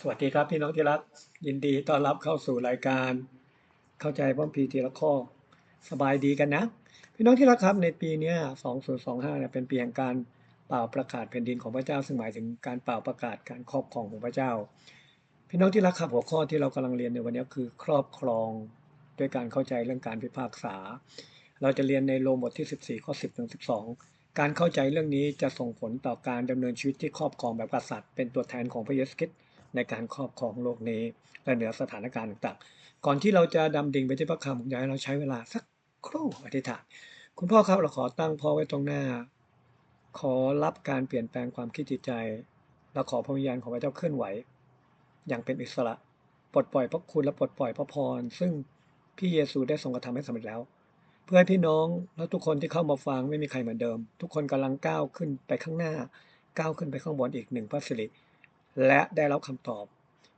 สวัสดีครับพี่น้องที่รักยินดีต้อนรับเข้าสู่รายการเข้าใจพ้อมพีทีละข้อสบายดีกันนะ พี่น้องที่รักครับในปีนี้2025เนี่ยเป็นปีแห่งการเป่าประกาศแผ่นดินของพระเจ้า ซึ่งหมายถึงการเป่าประกาศการครอบครองของพระเจ้า พี่น้องที่รักครับหัวข้อที่เรากำลังเรียนในวันนี้คือครอบครองด้วยการเข้าใจเรื่องการพิพากษา เราจะเรียนในโรมบทที่ 14ข้อ10ถึง12การเข้าใจเรื่องนี้จะส่งผลต่อการดำเนินชีวิตที่ครอบครองแบบกษัตริย์เป็นตัวแทนของพระเยซูคริสต์ ในการครอบครองโลกนี้ และเหนือสถานการณ์ต่างๆ ก่อนที่เราจะดำดิ่งไปที่พระคำผมอยากให้เราใช้เวลาสักครู่อธิษฐาน คุณพ่อครับเราขอตั้งพ่อไว้ตรงหน้า ขอรับการเปลี่ยนแปลงความคิดจิตใจ และขอพระวิญญาณของพระเจ้าเคลื่อนไหว อย่างเป็นอิสระ ปลดปล่อยพระคุณและปลดปล่อยพระพร ซึ่งพี่เยซูได้ทรงกระทำให้สำเร็จแล้วเพื่อให้พี่น้องและทุกคนที่เข้ามาฟังไม่มีใครเหมือนเดิม ทุกคนกำลังก้าวขึ้นไปข้างหน้า ก้าวขึ้นไปข้างบนอีกหนึ่งพระสิริ และได้รับคำตอบ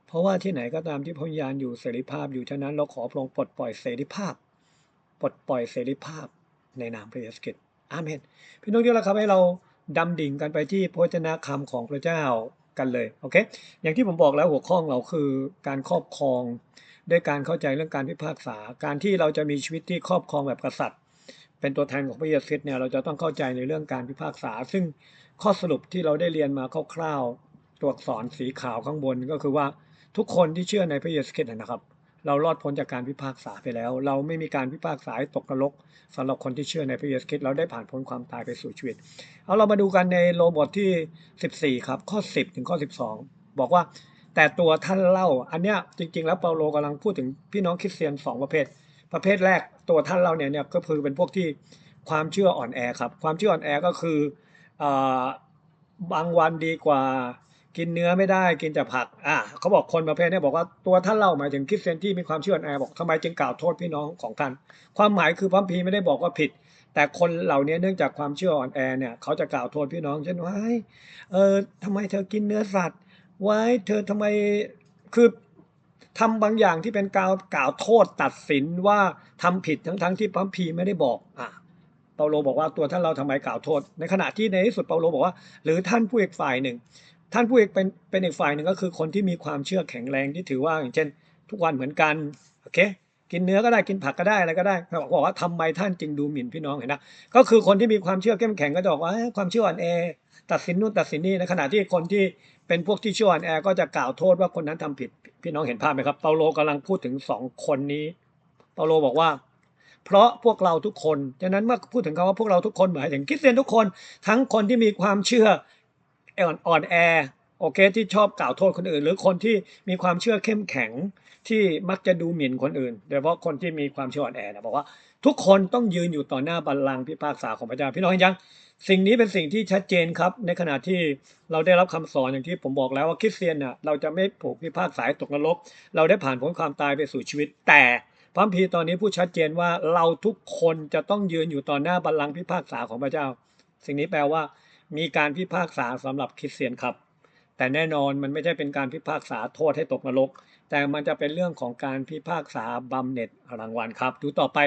เพราะว่าที่ไหนก็ตามที่พระวิญาณอยู่เสรีภาพอยู่ฉะนั้นเราขอพระองค์ปลดปล่อยเสรีภาพ ปลดปล่อยเสรีภาพในนามพระเยซูคริสต์อาเมน พี่น้องที่รักครับให้เราดำดิ่งกันไปที่พระวจนะคำของพระเจ้ากันเลยโอเคอย่างที่ผมบอกแล้วหัวข้อของเราคือการครอบครองด้วยการเข้าใจเรื่องการพิพากษา การที่เราจะมีชีวิตที่ครอบครองแบบกษัตริย์ เป็นตัวแทนของพระเยซูคริสต์เนี่ยเราจะต้องเข้าใจในเรื่องการพิพากษา ซึ่งข้อสรุปที่เราได้เรียนมาคร่าวๆ ตัวอักษรสีขาวข้างบนก็คือว่าทุกคนที่เชื่อในพระเยซูคริสต์นะครับ เรารอดพ้นจากการพิพากษาไปแล้ว เราไม่มีการพิพากษาตกนรกสำหรับคนที่เชื่อในพระเยซูคริสต์เราได้ผ่านพ้นความตายไปสู่ชีวิต เอาเรามาดูกันในโรมบทที่ 14 ครับข้อ 10 ถึงข้อ 12 บอกว่าแต่ตัวท่านเล่าอันเนี้ยจริง ๆ แล้วเปาโลกำลังพูดถึงพี่น้องคริสเตียน 2 ประเภท ประเภทแรกตัวท่านเล่าเนี่ยเนี่ยก็คือเป็นพวกที่ความเชื่ออ่อนแอครับ ความเชื่ออ่อนแอก็คืออ่อบางวันดีกว่า กินเนื้อไม่ได้กินแต่ผัก อะเขาบอกคนประเภทนี้บอกว่าตัวท่านเล่าหมายถึงคริสเตียนที่มีความเชื่ออ่อนแอบอกทำไมจึงกล่าวโทษพี่น้องของท่าน ความหมายคือพระพีไม่ได้บอกว่าผิด แต่คนเหล่านี้เนื่องจากความเชื่ออ่อนแอเนี่ยเขาจะกล่าวโทษพี่น้องเช่นว่าเออทำไมเธอกินเนื้อสัตว์ ไว้เธอทำไมคือทำบางอย่างที่เป็นกล่าวกล่าวโทษตัดสินว่าทำผิดทั้งทั้งที่พระพีไม่ได้บอกอะเปาโลบอกว่าตัวท่านเราทำไมกล่าวโทษ ในขณะที่ในที่สุดเปาโลบอกว่า หรือท่านผู้อีกฝ่ายหนึ่ง ท่านผู้เอกเป็นเป็นอีกฝ่ายหนึ่งก็คือคนที่มีความเชื่อแข็งแรงที่ถือว่าอย่างเช่น ทุกวันเหมือนกันโอเคกินเนื้อก็ได้กินผักก็ได้อะไรก็ได้เขาบอกว่าทำไมท่านจึงดูหมิ่นพี่น้องเห็นนะก็คือคนที่มีความเชื่อเข้มแข็งก็จะบอกว่าความเชื่ออ่อนแอตัดสินนู่นตัดสินนี่ในขณะที่คนที่เป็นพวกที่เชื่ออ่อนแอก็จะกล่าวโทษว่าคนนั้นทำผิดพี่น้องเห็นภาพไหมครับเปาโลกำลังพูดถึงสองคนนี้เปาโลบอกว่า เพราะพวกเราทุกคนฉะนั้นเมื่อพูดถึงคำว่าพวกเราทุกคนหมายถึงคริสเตียนทุกคน ทั้งคนที่มีความเชื่อ อ่อนแอโอเคที่ชอบกล่าวโทษคนอื่น หรือคนที่มีความเชื่อเข้มแข็งที่มักจะดูหมิ่นคนอื่นโดยเฉพาะคนที่มีความเชื่ออ่อนแอนะบอกว่า ทุกคนต้องยืนอยู่ต่อหน้าบัลลังก์พิพากษาของพระเจ้าพี่น้องเห็นยังสิ่งนี้เป็นสิ่งที่ชัดเจนครับ ในขณะที่เราได้รับคำสอนอย่างที่ผมบอกแล้วว่าคริสเตียนเนี่ยเราจะไม่ผูกพิพากษาตกนรก เราได้ผ่านพ้นความตายไปสู่ชีวิต แต่พระคัมภีตอนนี้พูดชัดเจนว่าเราทุกคนจะต้องยืนอยู่ต่อหน้าบัลลังก์พิพากษาของพระเจ้า สิ่งนี้แปลว่า มีการพิพากษาสำหรับคริสเตียนครับ แต่แน่นอนมันไม่ใช่เป็นการพิพากษาโทษให้ตกนรก แต่มันจะเป็นเรื่องของการพิพากษาบำเหน็จรางวัลครับ ดูต่อไป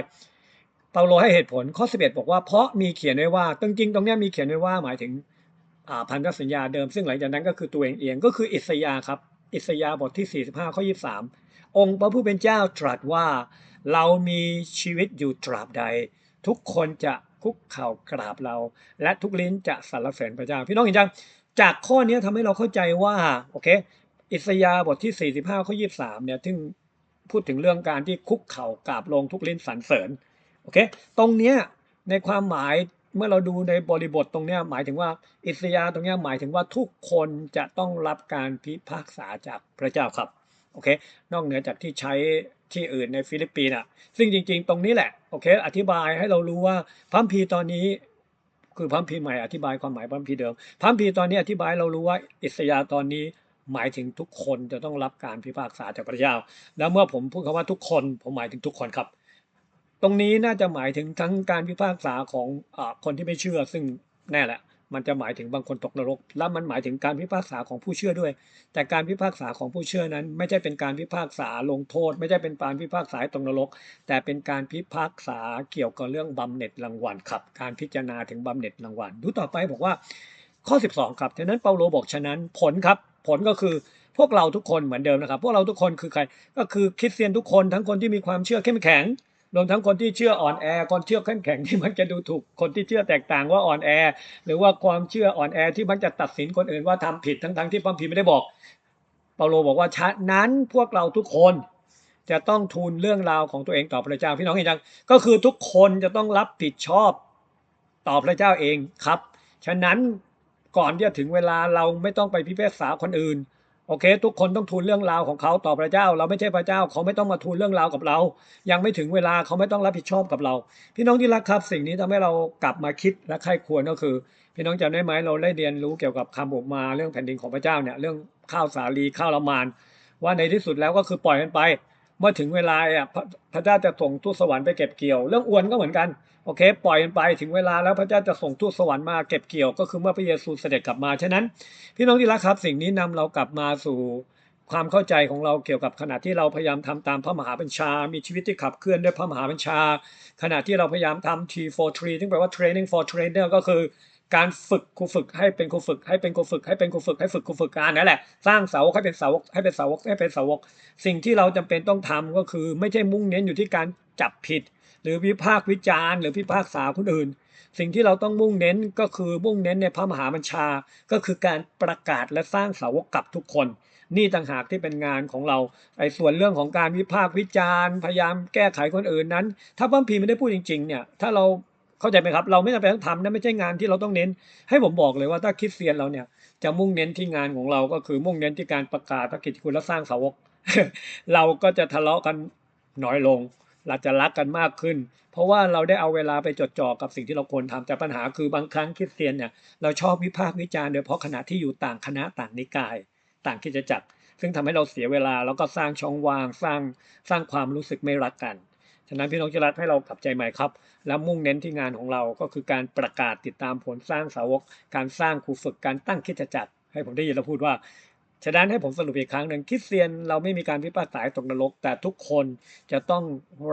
เปาโลให้เหตุผลข้อ 11 บอกว่าเพราะมีเขียนไว้ว่าจริงๆตรงนี้มีเขียนไว้ว่าหมายถึงพันธสัญญาเดิม ซึ่งหลังจากนั้นก็คือตัวเองเองก็คืออิสยาครับ อิสยาบทที่ 45 ข้อ 23 องค์พระผู้เป็นเจ้าตรัสว่า เรามีชีวิตอยู่ตราบใด ทุกคนจะ คุกเข่ากราบเรา และทุกลิ้นจะสรรเสริญพระเจ้า พี่น้องเห็นยังจากข้อนี้ทำให้เราเข้าใจว่าโอเค อิสยาบทที่ 45 ข้อ 23 เนี่ยซึ่งพูดถึงเรื่องการที่คุกเข่ากราบลงทุกลิ้นสรรเสริญโอเค ตรงเนี้ยในความหมายเมื่อเราดูในบริบทตรงเนี้ยหมายถึงว่าอิสยาตรงเนี้ยหมายถึงว่าทุกคนจะต้องรับการพิพากษาจากพระเจ้าครับ โอเคนอกเหนือจากที่ใช้ที่อื่นในฟิลิปปินส์อะซึ่งจริง ๆ ตรงนี้แหละโอเค อธิบายให้เรารู้ว่าพัมภีตอนนี้คือพัมภีใหม่อธิบายความหมายพัมภีเดิมพัมภีตอนนี้อธิบายเรารู้ว่าอิสยาตอนนี้หมายถึงทุกคนจะต้องรับการพิพากษาจากพระเจ้า แล้วเมื่อผมพูดคำว่าทุกคน ผมหมายถึงทุกคนครับ ตรงนี้น่าจะหมายถึงทั้งการพิพากษาของอคนที่ไม่เชื่อ ซึ่งแน่แหละ มันจะหมายถึงบางคนตกนรก และมันหมายถึงการพิพากษาของผู้เชื่อด้วย แต่การพิพากษาของผู้เชื่อนั้น ไม่ใช่เป็นการพิพากษาลงโทษ ไม่ใช่เป็นการพิพากษาตกนรก แต่เป็นการพิพากษาเกี่ยวกับเรื่องบำเหน็จรางวัลครับการพิจารณาถึงบำเหน็จรางวัลดูต่อไปบอกว่าข้อ 12 ครับฉะนั้นเปาโลบอกฉะนั้นผลครับผลก็คือพวกเราทุกคนเหมือนเดิมนะครับ พวกเราทุกคนคือใครก็คือคริสเตียนทุกคนทั้งคนที่มีความเชื่อเข้มแข็ง รวมทั้งคนที่เชื่ออ่อนแอ คนเชื่อเข้มแข็งที่มันจะดูถูกคนที่เชื่อแตกต่างว่าอ่อนแอ หรือว่าความเชื่ออ่อนแอที่มันจะตัดสินคนอื่นว่าทำผิดทั้งๆที่พระคัมภีไม่ได้บอกเปาโลบอกว่าฉะนั้นพวกเราทุกคนจะต้องทูลเรื่องราวของตัวเองต่อพระเจ้าพี่น้องเห็นยังก็คือทุกคนจะต้องรับผิดชอบต่อพระเจ้าเองครับ ฉะนั้นก่อนที่จะถึงเวลาเราไม่ต้องไปพิพากษาคนอื่น โอเค ทุกคนต้องทูลเรื่องราวของเขาต่อพระเจ้า เราไม่ใช่พระเจ้า เขาไม่ต้องมาทูลเรื่องราวกับเรา ยังไม่ถึงเวลาเขาไม่ต้องรับผิดชอบกับเรา พี่น้องที่รักครับสิ่งนี้ทำให้เรากลับมาคิดและใคร่ควรก็คือ พี่น้องจำได้ไหมเราได้เรียนรู้เกี่ยวกับคำอุปมาเรื่องแผ่นดินของพระเจ้าเนี่ยเรื่องข้าวสาลีข้าวละมานว่าในที่สุดแล้วก็คือปล่อยมันไป เมื่อถึงเวลาอะพระเจ้าจะส่งทูตสวรรค์ไปเก็บเกี่ยว เรื่องอวนก็เหมือนกันโอเค ปล่อยมันไปถึงเวลาแล้วพระเจ้าจะส่งทูตสวรรค์มาเก็บเกี่ยว ก็คือเมื่อพระเยซูเสด็จกลับมาฉะนั้น พี่น้องที่รักครับ สิ่งนี้นำเรากลับมาสู่ความเข้าใจของเราเกี่ยวกับขณะที่เราพยายามทำตามพระมหาบัญชา มีชีวิตที่ขับเคลื่อนด้วยพระมหาบัญชา ขณะที่เราพยายามทำ T for Tree ซึ่งแปลว่า Training for Trainer ก็คือ การฝึกครูฝึกให้เป็นครูฝึก ให้เป็นครูฝึก ให้เป็นครูฝึกให้ฝึกครูฝึกการนั่นแหละ สร้างเสาวกให้เป็นเสาวกให้เป็นเสาวกให้เป็นเสาวก สิ่งที่เราจำเป็นต้องทำก็คือ ไม่ใช่มุ่งเน้นอยู่ที่การจับผิด หรือวิพากษ์วิจารณ์หรือพิพากษาคนอื่น สิ่งที่เราต้องมุ่งเน้นก็คือมุ่งเน้นในพระมหาบัญชา ก็คือการประกาศและสร้างสาวกกับทุกคนนี่ต่างหากที่เป็นงานของเราไอ้ส่วนเรื่องของการวิพากษ์วิจารณ์ พยายามแก้ไขคนอื่นนั้น ถ้าพระคัมภีร์ไม่ได้พูดจริงๆเนี่ยถ้าเรา เข้าใจไหมครับ เราไม่จำเป็นต้องทำนะไม่ใช่งานที่เราต้องเน้น ให้ผมบอกเลยว่าถ้าคริดเซียนเราเนี่ยจะมุ่งเน้นที่งานของเราก็คือมุ่งเน้นที่การประกาศพระกิตติคุณและสร้างสาวก เราก็จะทะเลาะกันน้อยลงเราจะรักกันมากขึ้น เพราะว่าเราได้เอาเวลาไปจดจ่อกับสิ่งที่เราควรทำแต่ปัญหาคือบางครั้งคริสเตียนเนี่ยเราชอบวิพากษ์วิจารณ์โดยเฉพาะขณะที่อยู่ต่างคณะต่างนิกาย ต่างคิดจักร ซึ่งทำให้เราเสียเวลาแล้วก็สร้างช่องว่างสร้างสร้างความรู้สึกไม่รักกัน ฉะนั้นพี่น้องจรักให้เรากลับใจใหม่ครับ แล้วมุ่งเน้นที่งานของเราก็คือการประกาศติดตามผลสร้างสาวก การสร้างครูฝึกการตั้งคิดจักรให้ผมได้ยินเราพูดว่าฉะนั้นให้ผมสรุปอีกครั้งหนึ่งคริสเตียนเราไม่มีการพิพากษาตกนรก แต่ทุกคนจะต้อง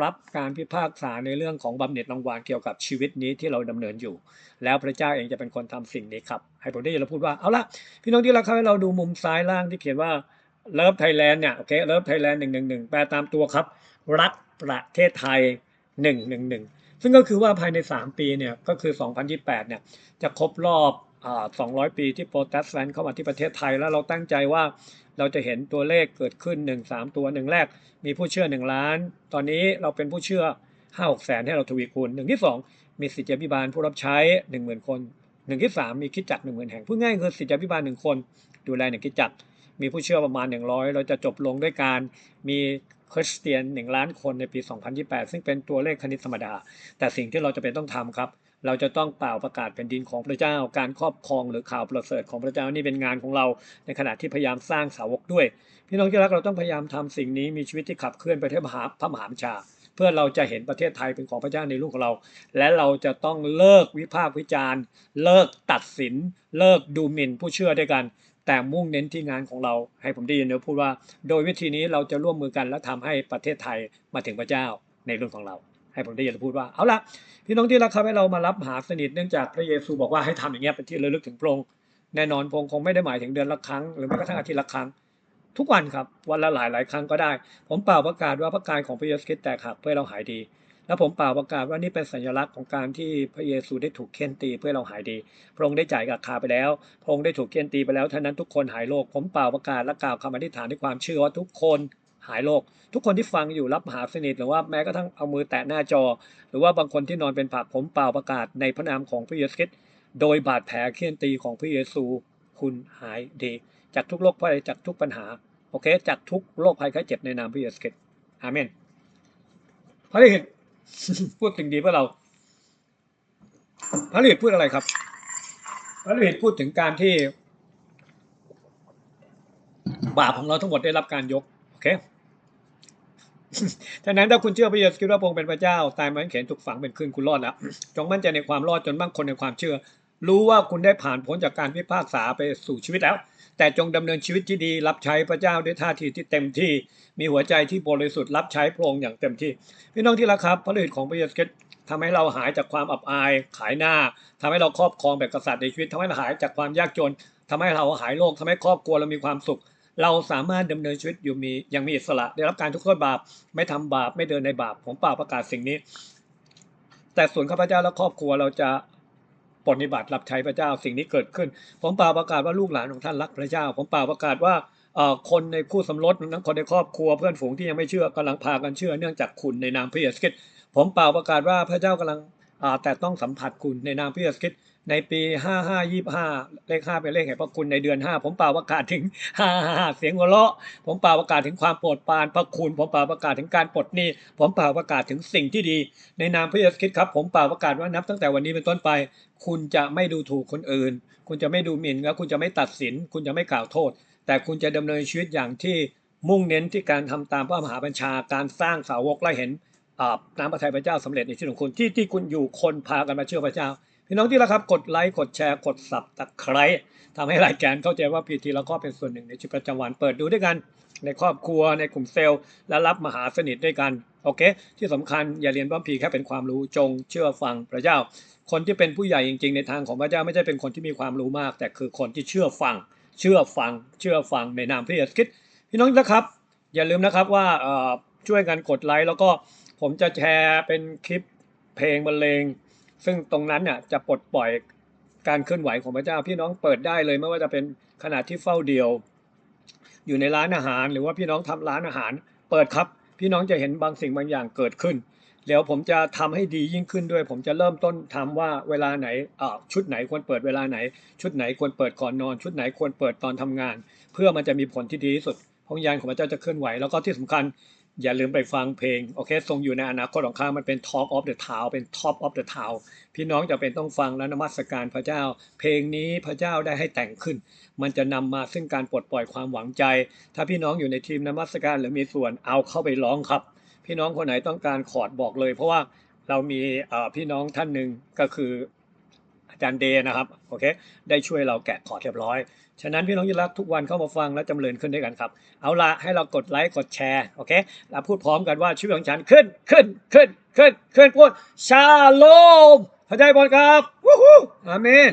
รับการพิพากษาในเรื่องของบำเหน็จรางวัลเกี่ยวกับชีวิตนี้ที่เราดำเนินอยู่ แล้วพระเจ้าเองจะเป็นคนทำสิ่งนี้ครับให้ผมได้ยินเราพูดว่าเอาละพี่น้องที่เรักครับให้เราดูมุมซ้ายล่างที่เขียนว่าเลิฟไทยแลนด์เนี่ยโอเคเลิฟไทยแลนด์หนึ่งหนึ่งหนึ่งแปลตามตัวครับ รัก ประเทศไทยหนึ่งหนึ่งหนึ่งซึ่งก็คือว่าภายใน 3 ปีเนี่ยก็คือ 2028 เนี่ยจะครบรอบอ200 ปีที่โปรเตสแตนต์เข้ามาที่ประเทศไทย แล้วเราตั้งใจว่าเราจะเห็นตัวเลขเกิดขึ้น 1 3 ตัวหนึ่งแรก มีผู้เชื่อ 1 ล้าน ตอนนี้เราเป็นผู้เชื่อ 5 6แสนให้เราทวีคูณหนึ่งที่ 2 มีสิทธิพิบาลผู้รับใช้ 10,000 คนหนึ่งที่ 3 มีคิดจัก10,000 แห่ง พูดง่ายคือสิทธิพิบาล1คน ดูแลหนึ่งคิดจักมีผู้เชื่อประมาณ 100 เราจะจบลงด้วยการมี คริสเตียน 1 ล้านคนในปี 2028 ซึ่งเป็นตัวเลขคณิตธรรมดา แต่สิ่งที่เราจะเป็นต้องทำครับเราจะต้องเป่าประกาศแผ่นดินของพระเจ้า การครอบครองหรือข่าวประเสริฐของพระเจ้านี่เป็นงานของเรา ในขณะที่พยายามสร้างสาวกด้วย พี่น้องที่รักเราต้องพยายามทำสิ่งนี้มีชีวิตที่ขับเคลื่อนไปที่มหาพระมหาชา เพื่อเราจะเห็นประเทศไทยเป็นของพระเจ้าในลูกของเรา และเราจะต้องเลิกวิพากษ์วิจารณ์ เลิกตัดสิน เลิกดูหมิ่นผู้เชื่อด้วยกัน แต่มุ่งเน้นที่งานของเรา ให้ผมได้ยินเนื้อพูดว่า โดยวิธีนี้เราจะร่วมมือกันและทำให้ประเทศไทยมาถึงพระเจ้าในรุ่นของเรา ให้ผมได้ยินพูดว่าเอาละพี่น้องที่รักครับให้เรามารับหาสนิทเนื่องจากพระเยซูบอกว่าให้ทำอย่างเงี้ยเป็นที่ระลึกถึงพระองค์แน่นอนพระองค์คงไม่ได้หมายถึงเดือนละครั้งหรือแม้กระทั่งอาทิตย์ละครั้ง ทุกวันครับวันละหลายหลายครั้งก็ได้ ผมเป่าประกาศว่าพระกายของพระเยซูคริสต์แตกหักเพื่อเราหายดี แล้วผมเป่าประกาศว่านี่เป็นสัญลักษณ์ของการที่พระเยซูได้ถูกเค้นตีเพื่อเราหายดี พระองค์ได้จ่ายราคาไปแล้ว พระองค์ได้ถูกเค้นตีไปแล้วท่านั้นทุกคนหายโรค ผมเป่าประกาศและกล่าวคำอธิษฐานด้วยความเชื่อว่าทุกคนหายโรค ทุกคนที่ฟังอยู่รับมหาสนิทหรือว่าแม้กระทั่งเอามือแตะหน้าจอ หรือว่าบางคนที่นอนเป็นผักผมเป่าประกาศในพระนามของพระเยซูคริสต์โดยบาดแผลเคี่ยนตีของพระเยซูคุณหายดี จากทุกโรคภัยจากทุกปัญหาโอเคจากทุกโรคภัยไข้เจ็บในนามพระเยซูคริสต์อาเมนพระฤทธิ์ พูดถึงดีเพื่อเรา พระฤทธิ์พูดอะไรครับ พระฤทธิ์พูดถึงการที่ บาปของเราทั้งหมดได้รับการยก โอเคฉะนั้นถ้าคุณเชื่อพระเยซูคริสต์ว่าพระองค์เป็นพระเจ้า ตายมันเข็นถูกฝังเป็นคืนคุณรอดแล้ว จงมั่นใจในความรอดจนมั่งคนในความเชื่อ รู้ว่าคุณได้ผ่านพ้นจากการพิพากษาไปสู่ชีวิตแล้ว แต่จงดำเนินชีวิตที่ดีรับใช้พระเจ้าด้วยท่าทีที่เต็มที่ มีหัวใจที่บริสุทธิ์รับใช้พระองค์อย่างเต็มที่ พี่น้องที่รักครับพระฤทธิ์ของพระเยซูคริสต์ทำให้เราหายจากความอับอายขายหน้าทำให้เราครอบครองแบบกษัตริย์ในชีวิตทำให้เราหายจากความยากจนทำให้เราหายโรคทำให้ครอบครัวเรามีความสุข เราสามารถดำเนินชีวิตอยู่มีอย่างมีอิสระ ได้รับการทุกข์โทษบาป ไม่ทำบาปไม่เดินในบาปผมเปล่าประกาศสิ่งนี้ แต่ส่วนข้าพเจ้าและครอบครัวเราจะ ปฏิบัติรับใช้พระเจ้าสิ่งนี้เกิดขึ้น ผมเปล่าประกาศว่าลูกหลานของท่านรักพระเจ้า ผมเปล่าประกาศว่าเอ่อคนในคู่สมรสนั้นคนในครอบครัวเพื่อนฝูงที่ยังไม่เชื่อกำลังพากันเชื่อเนื่องจากคุณในนามพระเยซูคริสต์ผมเปล่าประกาศว่าพระเจ้ากำลังอ่าแต่ต้องสัมผัสคุณในนามพระเยซูคริสต์ ในปี 5525 เลข 5 เป็นเลขแห่งพระคุณในเดือน 5 ผมเปล่าประกาศถึง 555 เสียงหัวเราะ ผมเปล่าประกาศถึงความโปรดปรานพระคุณ ผมเปล่าประกาศถึงการปลดหนี้ ผมเปล่าประกาศถึงสิ่งที่ดี ในนามพระเยซูคริสต์ครับ ผมเปล่าประกาศว่านับตั้งแต่วันนี้เป็นต้นไป คุณจะไม่ดูถูกคนอื่น คุณจะไม่ดูหมิ่นและคุณจะไม่ตัดสิน คุณจะไม่กล่าวโทษ แต่คุณจะดำเนินชีวิตอย่างที่มุ่งเน้นที่การทำตามพระมหาบัญชา การสร้างสาวกและเห็นน้ำพระทัยพระเจ้าสำเร็จในชีวิตของคุณที่ที่คุณอยู่คนพากันมาเชื่อพระเจ้า พี่น้องที่รักครับ กดไลค์ กดแชร์ กดสับตะไคร้ทำให้รายการเข้าใจว่าพีทีแล้วก็เป็นส่วนหนึ่งในชีวิตประจำวันเปิดดูด้วยกัน ในครอบครัวในกลุ่มเซลล์ และรับมหาสนิทด้วยกัน โอเค ที่สำคัญอย่าเรียนว่าพีแค่เป็นความรู้จงเชื่อฟังพระเจ้า คนที่เป็นผู้ใหญ่จริง ๆ ในทางของพระเจ้าไม่ใช่เป็นคนที่มีความรู้มาก แต่คือคนที่เชื่อฟัง เชื่อฟัง เชื่อฟังในนามพระเยซูคริสต์พี่น้องนะครับ อย่าลืมนะครับว่าช่วยกันกดไลค์แล้วก็ผมจะแชร์เป็นคลิปเพลงบรรเลง ซึ่งตรงนั้นเนี่ยจะปลดปล่อยการเคลื่อนไหวของพระเจ้าพี่น้องเปิดได้เลยไม่ว่าจะเป็นขณะที่เฝ้าเดียว อยู่ในร้านอาหารหรือว่าพี่น้องทำร้านอาหาร เปิดครับ พี่น้องจะเห็นบางสิ่งบางอย่างเกิดขึ้นเดี๋ยวผมจะทำให้ดียิ่งขึ้นด้วย ผมจะเริ่มต้นทำว่าเวลาไหนชุดไหนควรเปิดเวลาไหน ชุดไหนควรเปิดก่อนนอน ชุดไหนควรเปิดตอนทำงาน เพื่อมันจะมีผลที่ดีที่สุดพระวิญญาณของพระเจ้าจะเคลื่อนไหวแล้วก็ที่สำคัญ อย่าลืมไปฟังเพลง โอเคทรงอยู่ในอนาคตของข้ามันเป็น Talk of the Town เป็น Top of the Town พี่น้องจะเป็นต้องฟังและนมัสการพระเจ้า เพลงนี้พระเจ้าได้ให้แต่งขึ้น มันจะนำมาซึ่งการปลดปล่อยความหวังใจ ถ้าพี่น้องอยู่ในทีมนมัสการหรือมีส่วนเอาเข้าไปร้องครับ พี่น้องคนไหนต้องการคอดบอกเลย เพราะว่าเรามีพี่น้องท่านหนึ่งก็คือ อาจารย์เดนะครับโอเคได้ช่วยเราแกะคอร์ดเรียบร้อย ฉะนั้นพี่น้องที่รักทุกวันเข้ามาฟังและจำเริญขึ้นด้วยกันครับ เอาละให้เรากดไลค์กดแชร์โอเคเราพูดพร้อมกันว่าชีวิตของฉันขึ้นขึ้นขึ้นขึ้นขึ้นพูดชาโลมพระเจ้าบอลครับวู้ฮู้อาเมน